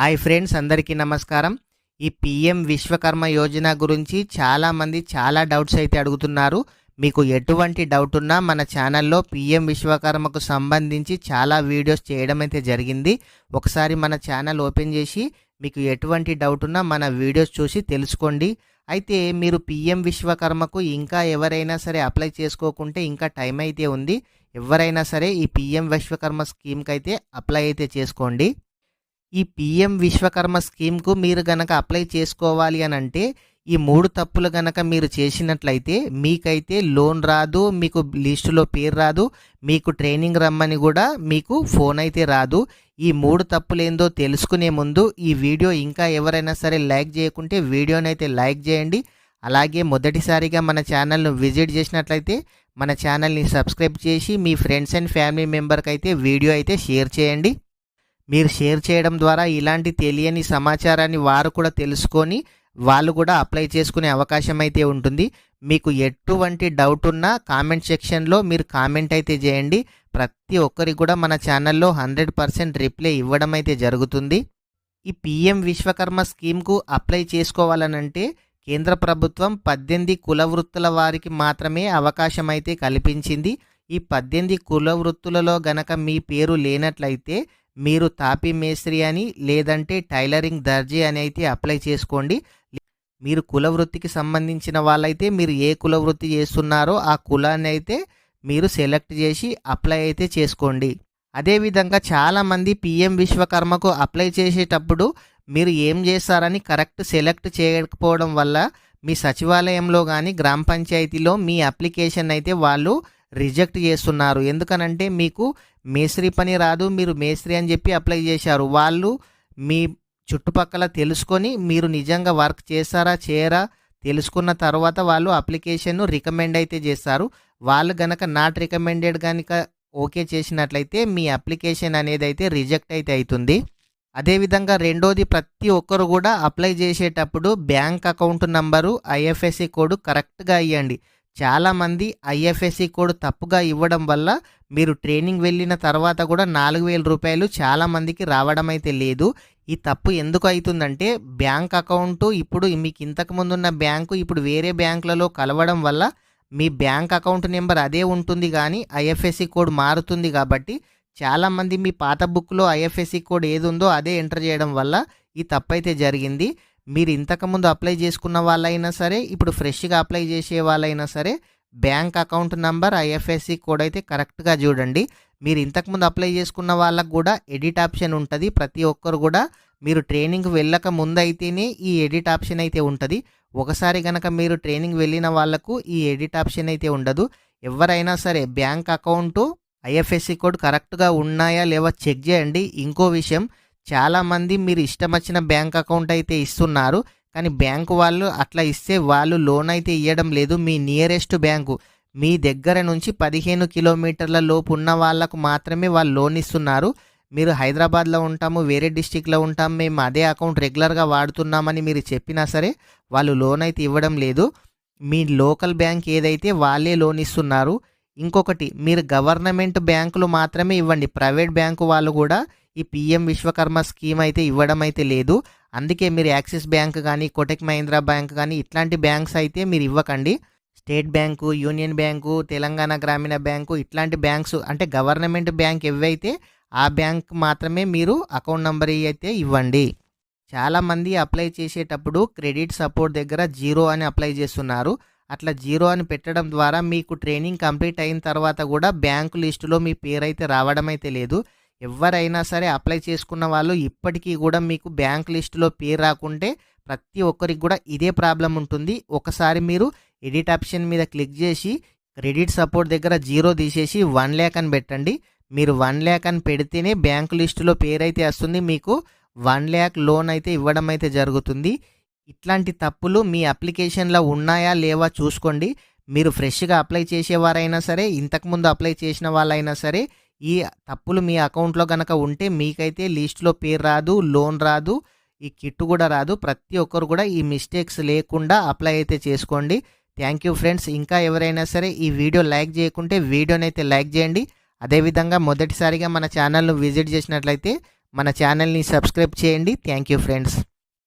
Hi friends అందరికీ నమస్కారం. ఈ పిఎం విశ్వకర్మ యోజన గురించి చాలామంది చాలా డౌట్స్ అయితే అడుగుతున్నారు. మీకు ఎటువంటి డౌట్ ఉన్నా మన ఛానల్లో పిఎం విశ్వకర్మకు సంబంధించి చాలా వీడియోస్ చేయడం అయితే జరిగింది. ఒకసారి మన ఛానల్ ఓపెన్ చేసి మీకు ఎటువంటి డౌట్ ఉన్నా మన వీడియోస్ చూసి తెలుసుకోండి. అయితే మీరు పిఎం విశ్వకర్మకు ఇంకా ఎవరైనా సరే అప్లై చేసుకోకుంటే ఇంకా టైం అయితే ఉంది. ఎవరైనా సరే ఈ పిఎం విశ్వకర్మ స్కీమ్కి అయితే అప్లై అయితే చేసుకోండి. ఈ పిఎం విశ్వకర్మ స్కీమ్కు మీరు గనక అప్లై చేసుకోవాలి అని అంటే ఈ మూడు తప్పులు గనక మీరు చేసినట్లయితే మీకైతే లోన్ రాదు మీకు లిస్టులో పేరు రాదు మీకు ట్రైనింగ్ రమ్మని కూడా మీకు ఫోన్ అయితే రాదు. ఈ మూడు తప్పులు ఏందో తెలుసుకునే ముందు ఈ వీడియో ఇంకా ఎవరైనా సరే లైక్ చేయకుంటే వీడియోనైతే అయితే లైక్ చేయండి. అలాగే మొదటిసారిగా మన ఛానల్ను విజిట్ చేసినట్లయితే మన ఛానల్ని సబ్స్క్రైబ్ చేసి మీ ఫ్రెండ్స్ అండ్ ఫ్యామిలీ మెంబర్కి అయితే వీడియో అయితే షేర్ చేయండి. మీరు షేర్ చేయడం ద్వారా ఇలాంటి తెలియని సమాచారాన్ని వారు కూడా తెలుసుకొని వాళ్ళు కూడా అప్లై చేసుకునే అవకాశం అయితే ఉంటుంది. మీకు ఎటువంటి డౌట్ ఉన్నా కామెంట్ సెక్షన్లో మీరు కామెంట్ అయితే చేయండి. ప్రతి ఒక్కరికి కూడా మన ఛానల్లో హండ్రెడ్ పర్సెంట్ రిప్లై ఇవ్వడం అయితే జరుగుతుంది. ఈ పిఎం విశ్వకర్మ స్కీమ్కు అప్లై చేసుకోవాలనంటే కేంద్ర ప్రభుత్వం పద్దెనిమిది కుల వృత్తుల వారికి మాత్రమే అవకాశం అయితే కల్పించింది. ఈ పద్దెనిమిది కుల వృత్తులలో గనక మీ పేరు లేనట్లయితే మీరు తాపీ మేస్త్రి అని లేదంటే టైలరింగ్ దర్జీ అని అయితే అప్లై చేసుకోండి. మీరు కుల వృత్తికి సంబంధించిన వాళ్ళైతే మీరు ఏ కుల వృత్తి చేస్తున్నారో ఆ కులాన్ని అయితే మీరు సెలెక్ట్ చేసి అప్లై అయితే చేసుకోండి. అదేవిధంగా చాలామంది పిఎం విశ్వకర్మకు అప్లై చేసేటప్పుడు మీరు ఏం చేస్తారని కరెక్ట్ సెలెక్ట్ చేయకపోవడం వల్ల మీ సచివాలయంలో కానీ గ్రామ పంచాయతీలో మీ అప్లికేషన్ అయితే వాళ్ళు రిజెక్ట్ చేస్తున్నారు. ఎందుకనంటే మీకు మేస్త్రి పని రాదు మీరు మేస్త్రి అని చెప్పి అప్లై చేశారు. వాళ్ళు మీ చుట్టుపక్కల తెలుసుకొని మీరు నిజంగా వర్క్ చేస్తారా చేయరా తెలుసుకున్న తర్వాత వాళ్ళు అప్లికేషన్ను రికమెండ్ అయితే చేస్తారు. వాళ్ళు గనక నాట్ రికమెండెడ్ కనుక ఓకే చేసినట్లయితే మీ అప్లికేషన్ అనేది అయితే రిజెక్ట్ అయితే అవుతుంది అదేవిధంగా రెండోది ప్రతి ఒక్కరు కూడా అప్లై చేసేటప్పుడు bank account number IFSC code కరెక్ట్గా ఇవ్వండి చాలామంది ఐఎఫ్ఎస్సి కోడ్ తప్పుగా ఇవ్వడం వల్ల మీరు ట్రైనింగ్ వెళ్ళిన తర్వాత కూడా నాలుగు వేల రూపాయలు చాలామందికి రావడం అయితే లేదు. ఈ తప్పు ఎందుకు అవుతుందంటే బ్యాంక్ అకౌంట్ ఇప్పుడు మీకు ఇంతకు ముందున్న బ్యాంకు ఇప్పుడు వేరే బ్యాంకులలో కలవడం వల్ల మీ బ్యాంక్ అకౌంట్ నెంబర్ అదే ఉంటుంది కానీ ఐఎఫ్ఎస్సి కోడ్ మారుతుంది కాబట్టి చాలామంది మీ పాత బుక్లో ఐఎఫ్ఎస్సి కోడ్ ఏది ఉందో అదే ఎంటర్ చేయడం వల్ల ఈ తప్పు అయితే జరిగింది. మీరు ఇంతకుముందు అప్లై చేసుకున్న వాళ్ళైనా సరే ఇప్పుడు ఫ్రెష్గా అప్లై చేసే వాళ్ళైనా సరే bank account number IFSC code అయితే కరెక్ట్గా చూడండి. మీరు ఇంతకుముందు అప్లై చేసుకున్న వాళ్ళకు కూడా ఎడిట్ ఆప్షన్ ఉంటుంది. ప్రతి ఒక్కరు కూడా మీరు ట్రైనింగ్ వెళ్ళక ముందు అయితేనే ఈ ఎడిట్ ఆప్షన్ అయితే ఉంటుంది. ఒకసారి కనుక మీరు ట్రైనింగ్ వెళ్ళిన వాళ్ళకు ఈ ఎడిట్ ఆప్షన్ అయితే ఉండదు. ఎవరైనా సరే బ్యాంక్ అకౌంటు ఐఎఫ్ఎస్సి కోడ్ కరెక్ట్గా ఉన్నాయా లేవా చెక్ చేయండి. ఇంకో విషయం చాలామంది మీరు ఇష్టం వచ్చిన బ్యాంక్ అకౌంట్ అయితే ఇస్తున్నారు కానీ బ్యాంకు వాళ్ళు అట్లా ఇస్తే వాళ్ళు లోన్ అయితే ఇవ్వడం లేదు. మీ నియరెస్ట్ బ్యాంకు. మీ దగ్గర నుంచి పదిహేను కిలోమీటర్ల లోపు ఉన్న వాళ్ళకు మాత్రమే వాళ్ళు లోన్ ఇస్తున్నారు. మీరు హైదరాబాద్లో ఉంటాము వేరే డిస్టిక్లో ఉంటాము మేము అదే అకౌంట్ రెగ్యులర్గా వాడుతున్నామని మీరు చెప్పినా సరే వాళ్ళు లోన్ అయితే ఇవ్వడం లేదు. మీ లోకల్ బ్యాంక్ ఏదైతే వాళ్ళే లోన్ ఇస్తున్నారు. ఇంకొకటి మీరు గవర్నమెంట్ బ్యాంకులు మాత్రమే ఇవ్వండి. ప్రైవేట్ బ్యాంకు వాళ్ళు కూడా ఈ పిఎం విశ్వకర్మ స్కీమ్ అయితే ఇవ్వడం అయితే లేదు. అందుకే మీరు యాక్సిస్ బ్యాంక్ కానీ కోటక్ మహీంద్రా బ్యాంక్ కానీ ఇట్లాంటి బ్యాంక్స్ అయితే మీరు ఇవ్వకండి. State bank union bank Telangana Grameena bank ఇట్లాంటి బ్యాంక్స్ అంటే గవర్నమెంట్ బ్యాంక్ ఏవైతే ఆ బ్యాంక్ మాత్రమే మీరు అకౌంట్ నెంబర్ అయితే ఇవ్వండి. చాలామంది అప్లై చేసేటప్పుడు క్రెడిట్ సపోర్ట్ దగ్గర జీరో అని అప్లై చేస్తున్నారు. అట్లా జీరో అని పెట్టడం ద్వారా మీకు ట్రైనింగ్ కంప్లీట్ అయిన తర్వాత కూడా బ్యాంకు లిస్టులో మీ పేరు అయితే రావడం అయితే లేదు. ఎవరైనా సరే అప్లై చేసుకున్న వాళ్ళు ఇప్పటికీ కూడా మీకు బ్యాంక్ లిస్టులో పేరు రాకుంటే ప్రతి ఒక్కరికి కూడా ఇదే ప్రాబ్లం ఉంటుంది. ఒకసారి మీరు ఎడిట్ ఆప్షన్ మీద క్లిక్ చేసి క్రెడిట్ సపోర్ట్ దగ్గర జీరో తీసేసి వన్ ల్యాక్ అని పెట్టండి. మీరు వన్ ల్యాక్ అని పెడితేనే బ్యాంక్ లిస్టులో పేరు అయితే వస్తుంది. మీకు వన్ ల్యాక్ లోన్ అయితే ఇవ్వడం అయితే జరుగుతుంది. ఇట్లాంటి తప్పులు మీ అప్లికేషన్లో ఉన్నాయా లేవా చూసుకోండి. మీరు ఫ్రెష్గా అప్లై చేసేవారైనా సరే ఇంతకుముందు అప్లై చేసిన వాళ్ళైనా సరే ఈ తప్పులు మీ అకౌంట్లో కనుక ఉంటే మీకైతే లిస్ట్లో పేరు రాదు లోన్ రాదు ఈ కిట్ కూడా రాదు. ప్రతి ఒక్కరు కూడా ఈ మిస్టేక్స్ లేకుండా అప్లై అయితే చేసుకోండి. Thank you friends. ఇంకా ఎవరైనా సరే ఈ వీడియో లైక్ చేయకుంటే వీడియోని అయితే లైక్ చేయండి. అదేవిధంగా మొదటిసారిగా మన ఛానల్ను విజిట్ చేసినట్లయితే మన ఛానల్ని సబ్స్క్రైబ్ చేయండి. Thank you friends.